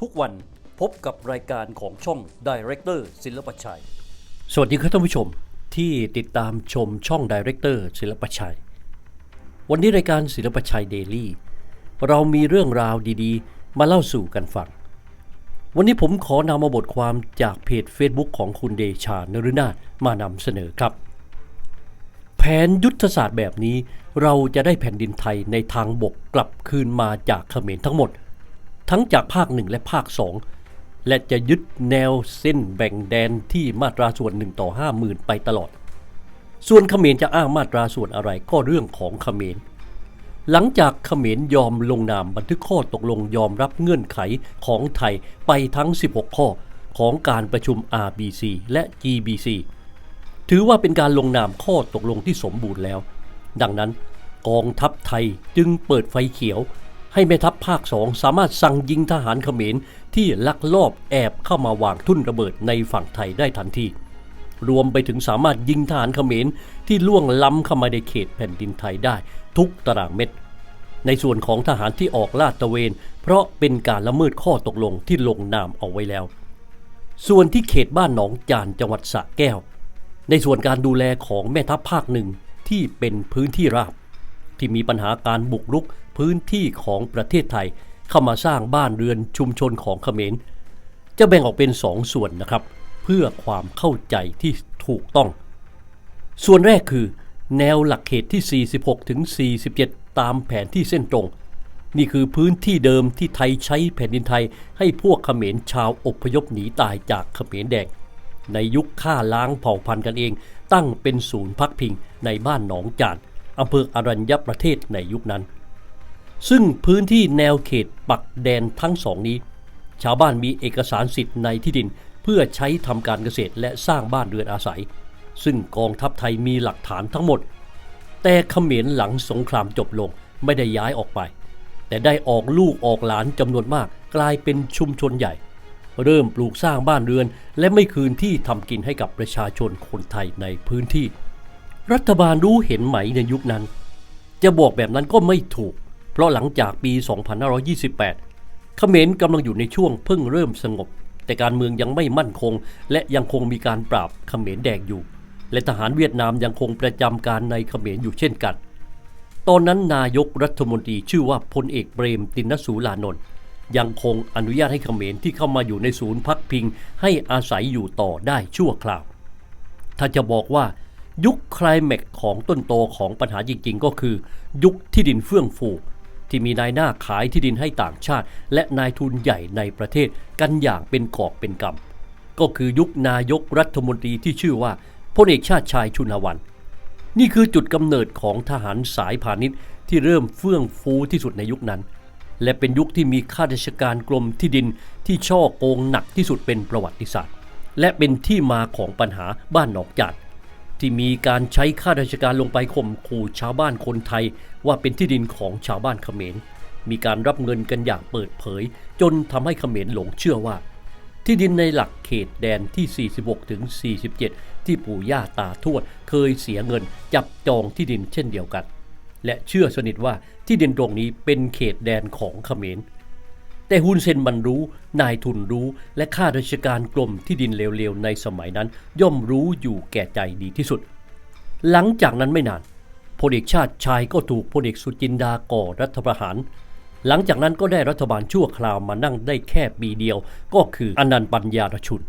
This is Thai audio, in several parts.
ทุกวันพบกับรายการของช่อง Director ศิลปชัย สวัสดีครับท่านผู้ชมที่ติดตามชมช่อง Director ศิลปชัย วันนี้รายการศิลปชัยเดลี่เรามีเรื่องราวดีๆ มาเล่าสู่กันฟัง วันนี้ผมขอนำมาบทความจากเพจ Facebook ของคุณเดชานฤนาถมานำเสนอครับแผนยุทธศาสตร์แบบนี้ เราจะได้แผ่นดินไทยในทางบกกลับคืนมาจากเขมรทั้งหมด ทั้งจากภาคหนึ่งและภาคสองและจะยึดแนวเส้นแบ่งแดนที่มาตราส่วนหนึ่งต่อห้าหมื่นไปตลอด ส่วนเขมรจะอ้างมาตราส่วนอะไรก็เรื่องของเขมร หลังจากเขมรยอมลงนามบันทึกข้อตกลงยอมรับเงื่อนไขของไทยไปทั้ง 16 ข้อของการประชุม RBC และ GBC ถือว่าเป็นการลงนามข้อตกลงที่สมบูรณ์แล้ว ดังนั้นกองทัพไทยจึงเปิดไฟเขียว ให้แม่ทัพภาคสองสามารถสั่งยิงทหารเขมรที่ลักลอบแอบเข้ามาวางทุ่นระเบิดในฝั่งไทยได้ทันที รวมไปถึงสามารถยิงทหารเขมรที่ล่วงล้ำเข้ามาในเขตแผ่นดินไทยได้ ทุกตารางเม็ด ในส่วนของทหารที่ออกลาดตระเวน เพราะเป็นการละเมิดข้อตกลงที่ลงนามเอาไว้แล้ว ส่วนที่เขตบ้านหนองจานจังหวัดสระแก้ว ในส่วนการดูแลของแม่ทัพภาคหนึ่งที่เป็นพื้นที่ราบที่มีปัญหาการบุกรุก พื้นที่ของประเทศไทย เข้ามาสร้างบ้านเรือนชุมชนของเขมร จะแบ่งออกเป็นสองส่วนนะครับ เพื่อความเข้าใจที่ถูกต้อง ส่วนแรกคือ แนวหลักเขตที่ 46ถึง47 ตามแผนที่เส้นตรง นี่คือพื้นที่เดิมที่ไทยใช้แผ่นดินไทย ให้พวกเขมรชาวอพยพหนีตายจากเขมรแดงในยุคฆ่าล้างเผ่าพันธุ์กันเอง ตั้งเป็นศูนย์พักพิงในบ้านหนองจานอำเภออรัญญประเทศในยุคนั้น ซึ่งพื้นที่แนวเขตปักแดนทั้งสองนี้ ชาวบ้านมีเอกสารสิทธิ์ในที่ดินเพื่อใช้ทำการเกษตรและสร้างบ้านเรือนอาศัย ซึ่งกองทัพไทยมีหลักฐานทั้งหมด แต่เขมรหลังสงครามจบลงไม่ได้ย้ายออกไป แต่ได้ออกลูกออกหลานจำนวนมากกลายเป็นชุมชนใหญ่ เริ่มปลูกสร้างบ้านเรือน และไม่คืนที่ทำกินให้กับประชาชนคนไทยในพื้นที่ รัฐบาลรู้เห็นไหมในยุคนั้น จะบอกแบบนั้นก็ไม่ถูก ราะหลังจากปี 2528 เขมรกำลังอยู่ในช่วงเพิ่งเริ่มสงบ แต่การเมืองยังไม่มั่นคง และยังคงมีการปราบเขมรแดงอยู่ และทหารเวียดนามยังคงประจำการในเขมรอยู่เช่นกัน ตอนนั้นนายกรัฐมนตรีชื่อว่าพลเอกเปรมตินสูลานนท์ยังคงอนุญาตให้เขมรที่เข้ามาอยู่ในศูนย์พักพิง ให้อาศัยอยู่ต่อได้ชั่วคราว ถ้าจะบอกว่ายุคคลแม็กของต้นโตของปัญหาจริงๆ ก็คือ ยุคที่ดินเฟื่องฟู ที่มีนายหน้าขายที่ดินให้ต่างชาติ และนายทุนใหญ่ในประเทศกันอย่างเป็นกอบเป็นกำก็คือยุคนายกรัฐมนตรีที่ชื่อว่าพลเอกชาติชายชุนวัน นี่คือจุดกำเนิดของทหารสายพาณิชย์ที่เริ่มเฟื่องฟูที่สุดในยุคนั้น และเป็นยุคที่มีข้าราชการกรมที่ดินที่ช่อโกงหนักที่สุดเป็นประวัติศาสตร์ และเป็นที่มาของปัญหาบ้านหนองจาน ที่มีการใช้ข้าราชการลงไปข่มขู่ชาวบ้านคนไทย ว่าเป็นที่ดินของชาวบ้านเขมร มีการรับเงินกันอย่างเปิดเผย จนทำให้เขมรหลงเชื่อว่า ที่ดินในหลักเขตแดนที่ 46ถึง47 ที่ปู่ย่าตาทวด เคยเสียเงินจับจองที่ดินเช่นเดียวกัน และเชื่อสนิทว่าที่ดินตรงนี้เป็นเขตแดนของเขมร แต่ฮุนเซนมันรู้ นายทุนรู้ และข้าราชการกรมที่ดินเลวๆในสมัยนั้น ย่อมรู้อยู่แก่ใจดีที่สุด หลังจากนั้นไม่นานพลเอกชาติชายก็ถูกพลเอกสุจินดาก่อรัฐประหาร หลังจากนั้นก็ได้รัฐบาลชั่วคราวมานั่งได้แค่ปีเดียว ก็คืออนันต์ปัญญารชุน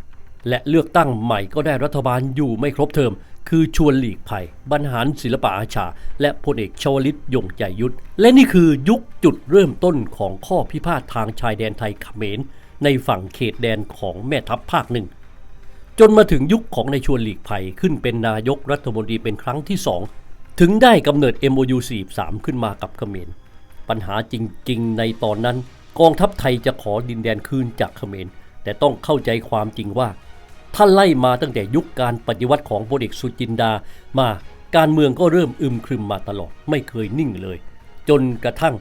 และเลือกตั้งใหม่ก็ได้รัฐบาลอยู่ไม่ครบเทอม คือชวนหลีกภัย บรรหารศิลปะอาชา และพลเอกชวลิตยงใจยุทธ และนี่คือยุคจุดเริ่มต้นของข้อพิพาททางชายแดนไทยเขมร ในฝั่งเขตแดนของแม่ทัพภาคหนึ่ง จนมาถึงยุคของนายชวนหลีกภัยขึ้นเป็นนายกรัฐมนตรีเป็นครั้งที่สองถึงได้กำเนิด MOU 43 ขึ้นมากับเขมร ปัญหาจริงๆ ในตอนนั้น กองทัพไทยจะขอดินแดนคืนจากเขมร แต่ต้องเข้าใจความจริงว่า ท่านไล่มาตั้งแต่ยุคการปฏิวัติของพลเอกสุจินดามาการเมืองก็เริ่มอึมครึมมาตลอดไม่เคยนิ่งเลย จนกระทั่ง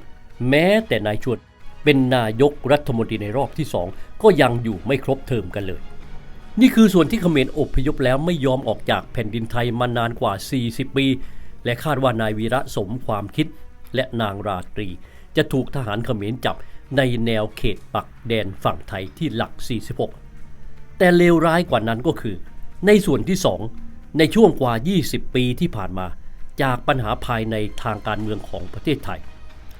แม้แต่นายชวนเป็นนายกรัฐมนตรีในรอบที่สองก็ยังอยู่ไม่ครบเทอมกันเลย นี่คือส่วนที่เขมรอพยพแล้วไม่ยอมออกจากแผ่นดินไทยมานานกว่า 40 ปี และคาดว่านายวีระสมความคิดและนางราตรี จะถูกทหารเขมรจับในแนวเขตปักแดนฝั่งไทยที่หลัก 46 แต่เลวร้ายกว่านั้นก็คือ ในส่วนที่ 2 ในช่วงกว่า 20 ปีที่ผ่านมา จากปัญหาภายในทางการเมืองของประเทศไทย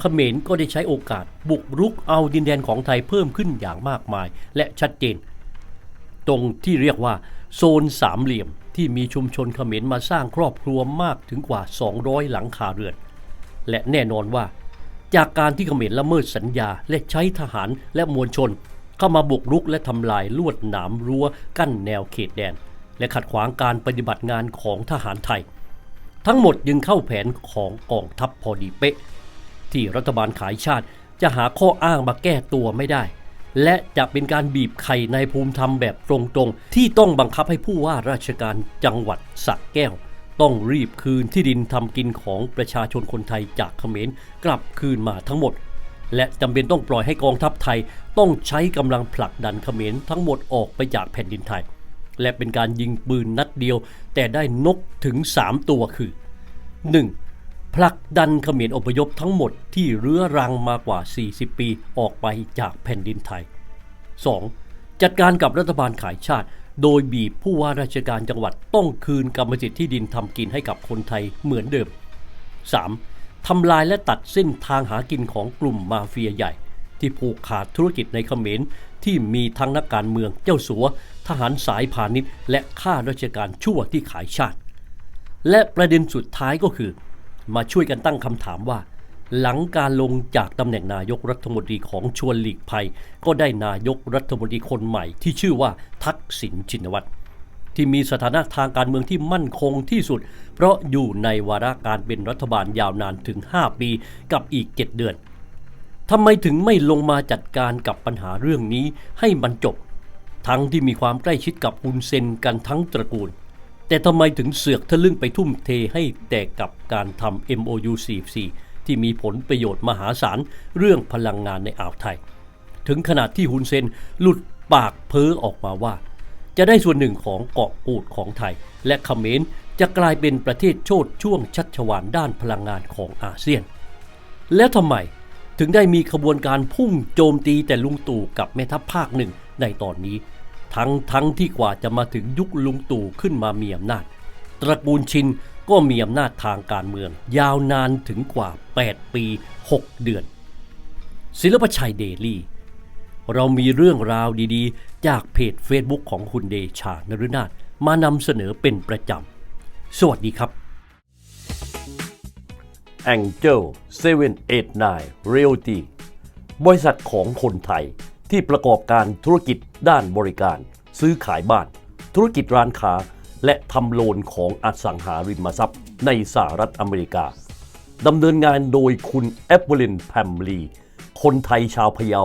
เขมรก็ได้ใช้โอกาสบุกรุกเอาดินแดนของไทยเพิ่มขึ้นอย่างมากมายและชัดเจน ตรงที่เรียกว่า โซนสามเหลี่ยมที่มีชุมชนเขมรมาสร้างครอบครัวมากถึงกว่า 200 หลังคาเรือน และแน่นอนว่า จากการที่เขมรละเมิดสัญญาและใช้ทหารและมวลชน เข้ามาบุกรุกและทำลายลวดหนามรั้วกั้นแนวเขตแดน และขัดขวางการปฏิบัติงานของทหารไทย ทั้งหมดยึงเข้าแผนของกองทัพพอดีเป๊ะ ที่รัฐบาลขายชาติจะหาข้ออ้างมาแก้ตัวไม่ได้ และจะเป็นการบีบไข่ในภูมิธรรมแบบตรงๆ ที่ต้องบังคับให้ผู้ว่าราชการจังหวัดสระแก้ว ต้องรีบคืนที่ดินทำกินของประชาชนคนไทยจากเขมรกลับคืนมาทั้งหมด และจำเป็นต้องปล่อยให้กองทัพไทยต้องใช้กำลังผลักดันเขมรทั้งหมดออกไปจากแผ่นดินไทย และเป็นการยิงปืนนัดเดียว แต่ได้นกถึง 3 ตัวคือ 1. ผลักดันเขมรอพยพทั้งหมดที่เรื้อรังมากว่า 40 ปีออกไปจากแผ่นดินไทย 2. จัดการกับรัฐบาลขายชาติ โดยบีบผู้ว่าราชการจังหวัดต้องคืนกรรมสิทธิ์ที่ดินทำกินให้กับคนไทยเหมือนเดิม 3. ทำลายและตัดเส้นทางหากินของกลุ่มมาเฟียใหญ่ ที่ผูกขาดธุรกิจในเขมรที่มีทั้งนักการเมืองเจ้าสัว ทหารสายพาณิชย์ และข้าราชการชั่วที่ขายชาติ และประเด็นสุดท้ายก็คือ มาช่วยกันตั้งคำถามว่า หลังการลงจากตำแหน่งนายกรัฐมนตรีของชวนหลีกภัย ก็ได้นายกรัฐมนตรีคนใหม่ที่ชื่อว่าทักษิณชินวัตร ที่มีสถานะทางการเมืองที่มั่นคงที่สุด เพราะอยู่ในวาระการเป็นรัฐบาลยาวนานถึง 5 ปีกับอีก 7 เดือนทำไมถึงไม่ลงมาจัดการกับปัญหาเรื่องนี้ให้มันจบ ทั้งที่มีความใกล้ชิดกับฮุนเซนกันทั้งตระกูล แต่ทำไมถึงเสือกทะลึ่งไปทุ่มเทให้แต่กับการทำ MOU 44ที่มีผลประโยชน์มหาศาลเรื่องพลังงานในอ่าวไทย ถึงขนาดที่ฮุนเซนหลุดปากเพ้อออกมาว่า จะได้ส่วนหนึ่งของเกาะกูดของไทย และเขมรจะกลายเป็นประเทศโชดช่วงชัชวานด้านพลังงานของอาเซียน แล้วทำไมถึงได้มีขบวนการพุ่งโจมตีแต่ลุงตู่กับแม่ทัพภาคหนึ่งในตอนนี้ ทั้งทั้งที่กว่าจะมาถึงยุคลุงตู่ขึ้นมามีอำนาจ ตระกูลชินก็มีอำนาจทางการเมือง ยาวนานถึงกว่า 8 ปี 6 เดือน ศิลปชัยเดลี่ เรามีเรื่องราวดีๆ จากเพจ Facebook ของคุณเดชานรุนาถมานำเสนอเป็นประจำ สวัสดีครับ Angel 789 Realty บริษัทของคนไทยที่ประกอบการธุรกิจด้านบริการ ซื้อขายบ้าน ธุรกิจร้านค้า และทำโลนของอสังหาริมทรัพย์ ในสหรัฐอเมริกาดำเนินงานโดยคุณแอปเปิลินแพมลี คนไทยชาวพะเยา